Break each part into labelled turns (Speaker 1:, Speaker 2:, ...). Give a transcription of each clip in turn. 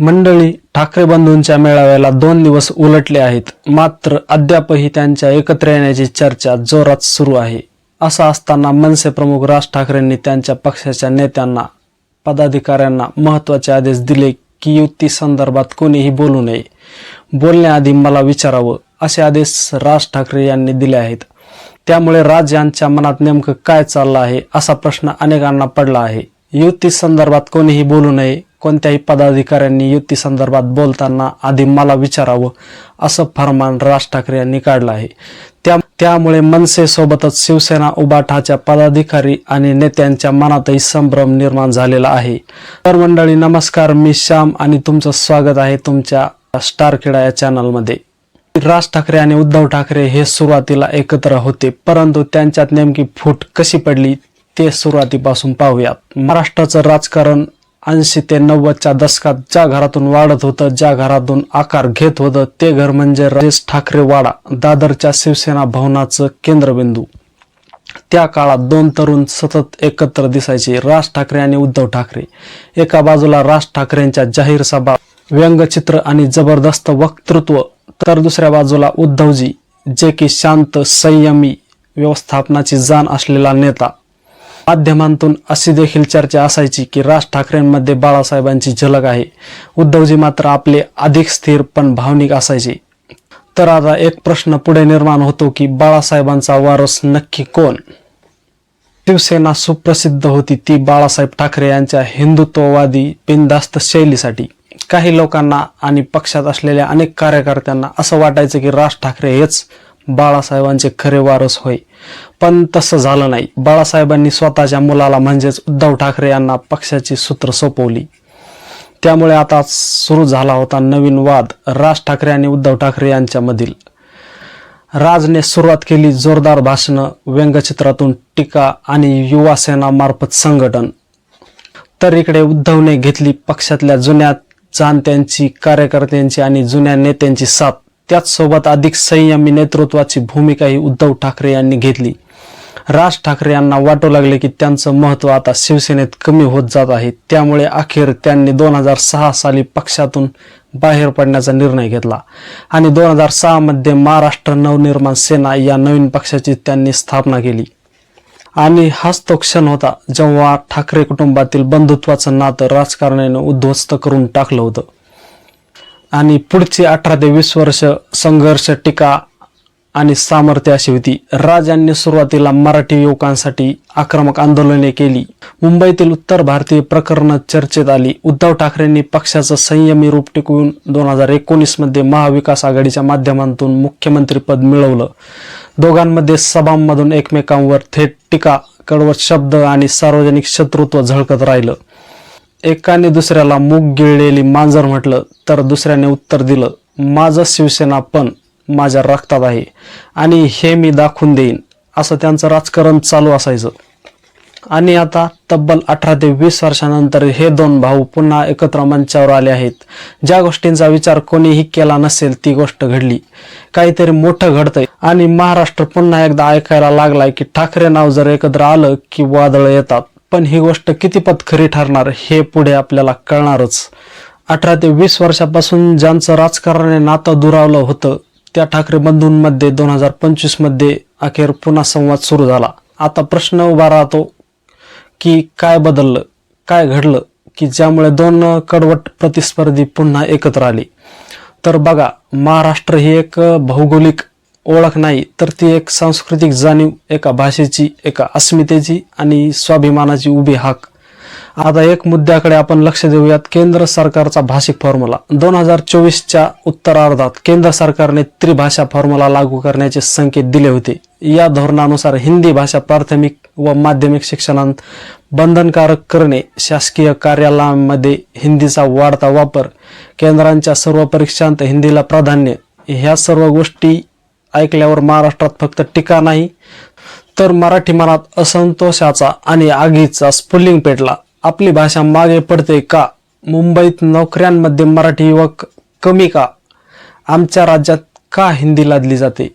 Speaker 1: मंडळी ठाकरे बंधूंच्या मेळाव्याला दोन दिवस उलटले आहेत. मात्र अद्यापही त्यांच्या एकत्र येण्याची चर्चा जोरात सुरू आहे. असं असताना मनसे प्रमुख राज ठाकरेंनी त्यांच्या पक्षाच्या नेत्यांना पदाधिकाऱ्यांना महत्त्वाचे आदेश दिले की युती संदर्भात कोणीही बोलू नये. बोलण्याआधी मला विचारावं असे आदेश राज ठाकरे यांनी दिले आहेत. त्यामुळे राज यांच्या मनात नेमकं काय चाललं आहे असा प्रश्न अनेकांना पडला आहे. युती संदर्भात कोणीही बोलू नये कोणत्याही पदाधिकाऱ्यांनी युती संदर्भात बोलताना आधी मला विचारावं असं फरमान राज ठाकरे यांनी काढलं आहे. त्या त्यामुळे मनसेसोबतच शिवसेना उबाठाच्या पदाधिकारी आणि नेत्यांच्या मनातही संभ्रम निर्माण झालेला आहे. तर मंडळी नमस्कार मी श्याम आणि तुमचं स्वागत आहे तुमच्या स्टार खेडा या चॅनलमध्ये. राज ठाकरे आणि उद्धव ठाकरे हे सुरुवातीला एकत्र होते परंतु त्यांच्यात नेमकी फूट कशी पडली ते सुरुवातीपासून पाहूयात. महाराष्ट्राचं राजकारण ऐंशी ते नव्वदच्या दशकात ज्या घरातून वाढत होतं ज्या घरातून आकार घेत होतं ते घर म्हणजे राजेश ठाकरे वाडा दादरच्या शिवसेना भवनाचं केंद्रबिंदू. त्या काळात दोन तरुण सतत एकत्र दिसायचे राज ठाकरे आणि उद्धव ठाकरे. एका बाजूला राज ठाकरेंच्या जाहीर सभा व्यंगचित्र आणि जबरदस्त वक्तृत्व तर दुसऱ्या बाजूला उद्धवजी जे की शांत संयमी व्यवस्थापनाची जाण असलेला नेता. माध्यमांतून अशी देखील चर्चा असायची की राज ठाकरेंमध्ये बाळासाहेबांची झलक आहे. उद्धवजी मात्र आपले अधिक स्थिर पण भावनिक असायचे. तर आता एक प्रश्न पुढे निर्माण होतो की बाळासाहेबांचा वारस नक्की कोण? शिवसेना सुप्रसिद्ध होती ती बाळासाहेब ठाकरे यांच्या हिंदुत्ववादी बिनधास्त शैलीसाठी. काही लोकांना आणि पक्षात असलेल्या अनेक कार्यकर्त्यांना असं वाटायचं की राज ठाकरे हेच बाळासाहेबांचे खरे वारस होय. पण तसं झालं नाही. बाळासाहेबांनी स्वतःच्या मुलाला म्हणजेच उद्धव ठाकरे यांना पक्षाची सूत्र सोपवली. त्यामुळे आता सुरू झाला होता नवीन वाद. राज ठाकरे आणि उद्धव ठाकरे यांच्यामधील राजने सुरुवात केली जोरदार भाषणं व्यंगचित्रातून टीका आणि युवासेना मार्फत संघटन. तर इकडे उद्धवने घेतली पक्षातल्या जुन्या जाणत्यांची कार्यकर्त्यांची आणि जुन्या नेत्यांची साथ. त्याचसोबत अधिक संयमी नेतृत्वाची भूमिकाही उद्धव ठाकरे यांनी घेतली. राज ठाकरे यांना वाटू लागले की त्यांचं महत्त्व आता शिवसेनेत कमी होत जात आहे. त्यामुळे अखेर त्यांनी दोन हजार सहा साली पक्षातून बाहेर पडण्याचा निर्णय घेतला. आणि दोन हजार सहामध्ये महाराष्ट्र नवनिर्माण सेना या नवीन पक्षाची त्यांनी स्थापना केली. आणि हाच तो क्षण होता जेव्हा ठाकरे कुटुंबातील बंधुत्वाचं नातं राजकारणाने उद्ध्वस्त करून टाकलं होतं. आणि पुढची अठरा ते वीस वर्ष संघर्ष टीका आणि सामर्थ्य अशी होती. राज यांनी सुरुवातीला मराठी युवकांसाठी आक्रमक आंदोलने केली. मुंबईतील उत्तर भारतीय प्रकरण चर्चेत आली. उद्धव ठाकरेंनी पक्षाचं संयमी रूप टिकवून दोन हजार एकोणीसमध्ये महाविकास आघाडीच्या माध्यमातून मुख्यमंत्रीपद मिळवलं. दोघांमध्ये सभांमधून एकमेकांवर थेट टीका कडवट शब्द आणि सार्वजनिक शत्रुत्व झळकत राहिलं. एकाने दुसऱ्याला मूग गिळलेली मांजर म्हटलं तर दुसऱ्याने उत्तर दिलं माझं शिवसेना पण माझ्या रक्तात आहे आणि हे मी दाखवून देईन असं त्यांचं राजकारण चालू असायचं. आणि आता तब्बल अठरा ते वीस वर्षानंतर हे दोन भाऊ पुन्हा एकत्र मंचावर आले आहेत. ज्या गोष्टींचा विचार कोणीही केला नसेल ती गोष्ट घडली. काहीतरी मोठं घडतंय. आणि महाराष्ट्र पुन्हा एकदा ऐकायला लागलाय की ठाकरे नाव जर एकत्र आलं की वादळ येतात. पण ही गोष्ट कितीपत खरी ठरणार हे पुढे आपल्याला कळणारच. अठरा ते वीस वर्षापासून ज्यांचं राजकारणाने नातं दुरावलं होतं त्या ठाकरे बंधूंमध्ये दोन हजार पंचवीसमध्ये अखेर पुन्हा संवाद सुरू झाला. आता प्रश्न उभा राहतो की काय बदललं काय घडलं की ज्यामुळे दोन कडवट प्रतिस्पर्धी पुन्हा एकत्र आली. तर बघा महाराष्ट्र ही एक भौगोलिक ओळख नाही तर ती एक सांस्कृतिक जाणीव एका भाषेची एका अस्मितेची आणि स्वाभिमानाची उभी हाक. आता एक मुद्द्याकडे आपण लक्ष देऊयात केंद्र सरकारचा भाषिक फॉर्म्युला. दोन हजार चोवीसच्या उत्तरार्धात केंद्र सरकारने त्रिभाषा फॉर्म्युला लागू करण्याचे संकेत दिले होते. या धोरणानुसार हिंदी भाषा प्राथमिक व माध्यमिक शिक्षणात बंधनकारक करणे शासकीय कार्यालयांमध्ये हिंदीचा वाढता वापर केंद्रांच्या सर्व परीक्षांत हिंदीला प्राधान्य ह्या सर्व गोष्टी ऐकल्यावर महाराष्ट्रात फक्त टीका नाही तर मराठी मनात असंतोषाचा आणि आगीचा स्फुल्लिंग पेटला. आपली भाषा मागे पडते का? मुंबईत नोकऱ्यांमध्ये मराठी युवक कमी का? आमच्या राज्यात का हिंदी लादली जाते?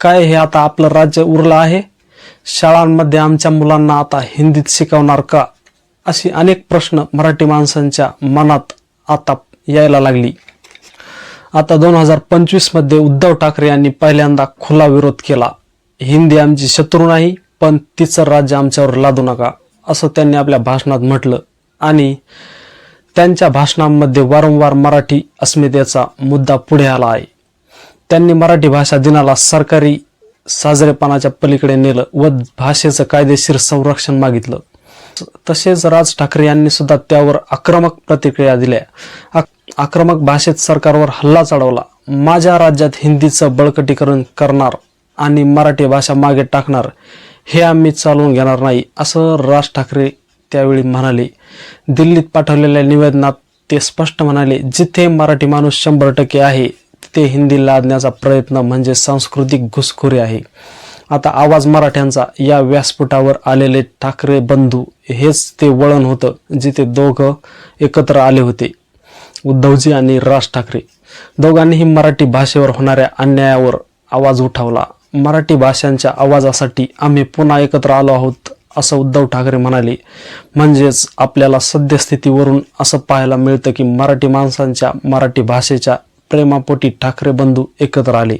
Speaker 1: काय हे आता आपलं राज्य उरलं आहे? शाळांमध्ये आमच्या मुलांना आता हिंदीत शिकवणार का? अशी अनेक प्रश्न मराठी माणसांच्या मनात आता यायला लागली. आता दोन हजार पंचवीसमध्ये उद्धव ठाकरे यांनी पहिल्यांदा खुला विरोध केला. हिंदी आमची शत्रू नाही पण तिचं राज्य आमच्यावर लादू नका असं त्यांनी आपल्या भाषणात म्हटलं. आणि त्यांच्या भाषणांमध्ये वारंवार मराठी अस्मितेचा मुद्दा पुढे आला आहे. त्यांनी मराठी भाषा दिनाला सरकारी साजरेपणाच्या पलीकडे नेलं व भाषेचं कायदेशीर संरक्षण मागितलं. तसेच राज ठाकरे यांनी सुद्धा त्यावर आक्रमक प्रतिक्रिया दिल्या. आक्रमक भाषेत सरकारवर हल्ला चढवला. माझ्या राज्यात हिंदीचं बळकटीकरण करणार आणि मराठी भाषा मागे टाकणार हे आम्ही चालवून घेणार नाही असं राज ठाकरे त्यावेळी म्हणाले. दिल्लीत पाठवलेल्या निवेदनात ते स्पष्ट म्हणाले जिथे मराठी माणूस शंभर टक्के आहे तिथे हिंदी लादण्याचा प्रयत्न म्हणजे सांस्कृतिक घुसखोरी आहे. आता आवाज मराठ्यांचा या व्यासपीठावर आलेले ठाकरे बंधू हेच ते वळण होतं जिथे दोघं एकत्र आले होते. उद्धवजी आणि राज ठाकरे. दोघांनीही मराठी भाषेवर होणाऱ्या अन्यायावर आवाज उठवला. मराठी भाषांच्या आवाजासाठी आम्ही पुन्हा एकत्र आलो आहोत असं उद्धव ठाकरे म्हणाले. म्हणजेच आपल्याला सद्यस्थितीवरून असं पाहायला मिळतं की मराठी माणसांच्या मराठी भाषेच्या प्रेमापोटी ठाकरे बंधू एकत्र आले.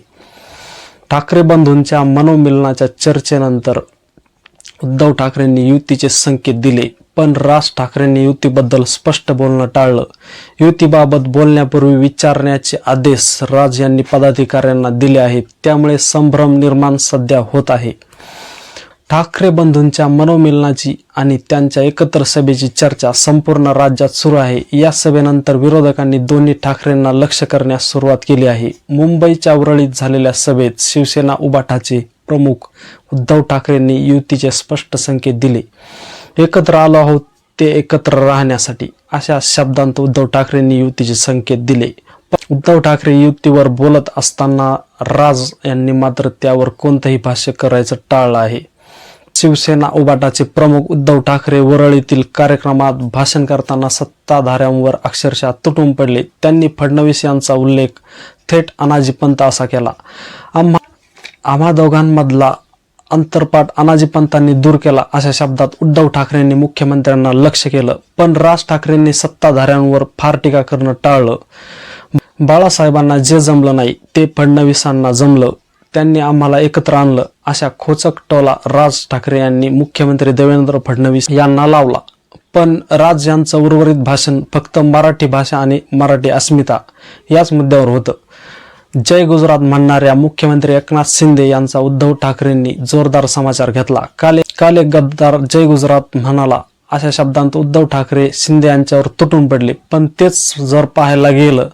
Speaker 1: ठाकरे बंधूंच्या मनोमिलनाच्या चर्चेनंतर उद्धव ठाकरेंनी युतीचे संकेत दिले. पण राज ठाकरेंनी युतीबद्दल स्पष्ट बोलणं टाळलं. युतीबाबत बोलण्यापूर्वी विचारण्याचे आदेश राज यांनी पदाधिकाऱ्यांना दिले आहेत. त्यामुळे संभ्रम निर्माण सध्या होत आहे. ठाकरे बंधूंच्या मनोमिलनाची आणि त्यांच्या एकत्र सभेची चर्चा संपूर्ण राज्यात सुरू आहे. या सभेनंतर विरोधकांनी दोन्ही ठाकरेंना लक्ष करण्यास सुरुवात केली आहे. मुंबईच्या उरळीत झालेल्या सभेत शिवसेना उबाठाचे प्रमुख उद्धव ठाकरेंनी युतीचे स्पष्ट संकेत दिले. एकत्र आलो आहोत ते एकत्र राहण्यासाठी अशा शब्दांत उद्धव ठाकरेंनी युतीचे संकेत दिले. उद्धव ठाकरे युतीवर बोलत असताना राज यांनी मात्र त्यावर कोणतंही भाष्य करायचं टाळलं आहे. शिवसेना उबाटाचे प्रमुख उद्धव ठाकरे वरळीतील कार्यक्रमात भाषण करताना सत्ताधाऱ्यांवर अक्षरशः तुटून पडले. त्यांनी फडणवीस यांचा उल्लेख थेट अनाजी पंत असा केला. आम्हा आम्हा दोघांमधला अंतरपाठ अनाजी पंतांनी दूर केला अशा शब्दात उद्धव ठाकरेंनी मुख्यमंत्र्यांना लक्ष केलं पण राज ठाकरेंनी सत्ताधाऱ्यांवर फार टीका करणं टाळलं. बाळासाहेबांना जे जमलं नाही ते फडणवीसांना जमलं. त्यांनी आम्हाला एकत्र आणलं. अशा खोचक टोला राज ठाकरे यांनी मुख्यमंत्री देवेंद्र फडणवीस यांना लावला. पण राज यांचं उर्वरित भाषण फक्त मराठी भाषा आणि मराठी अस्मिता याच मुद्द्यावर होतं. जय गुजरात म्हणणाऱ्या मुख्यमंत्री एकनाथ शिंदे यांचा उद्धव ठाकरेंनी जोरदार समाचार घेतला. काल काल एक गद्दार जय गुजरात म्हणाला अशा शब्दांत उद्धव ठाकरे शिंदे यांच्यावर तुटून पडले. पण तेच जर पाहायला गेलं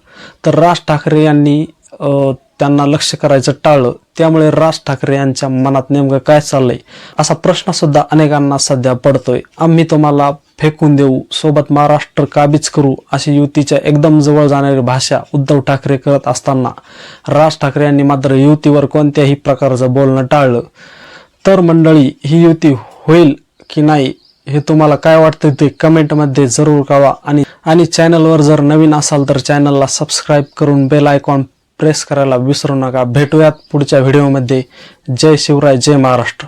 Speaker 1: तर राज ठाकरे यांनी त्यांना लक्ष करायचं टाळलं. त्यामुळे राज ठाकरे यांच्या मनात नेमकं काय चाललंय असा प्रश्न सुद्धा अनेकांना सध्या पडतोय. आम्ही तुम्हाला फेकून देऊ. सोबत महाराष्ट्र काबीज करू? अशी युतीच्या एकदम जवळ जाणारी भाषा उद्धव ठाकरे करत असताना राज ठाकरे यांनी मात्र युतीवर कोणत्याही प्रकारचं बोलणं टाळलं. तर मंडळी ही युती होईल की नाही हे तुम्हाला काय वाटतं ते कमेंटमध्ये जरूर कळवा. आणि आणि चॅनलवर जर नवीन असाल तर चॅनलला सबस्क्राईब करून बेल आयकॉन प्रेस करायला विसरू नका. भेटूयात पुढच्या व्हिडिओमध्ये. जय शिवराय जय महाराष्ट्र.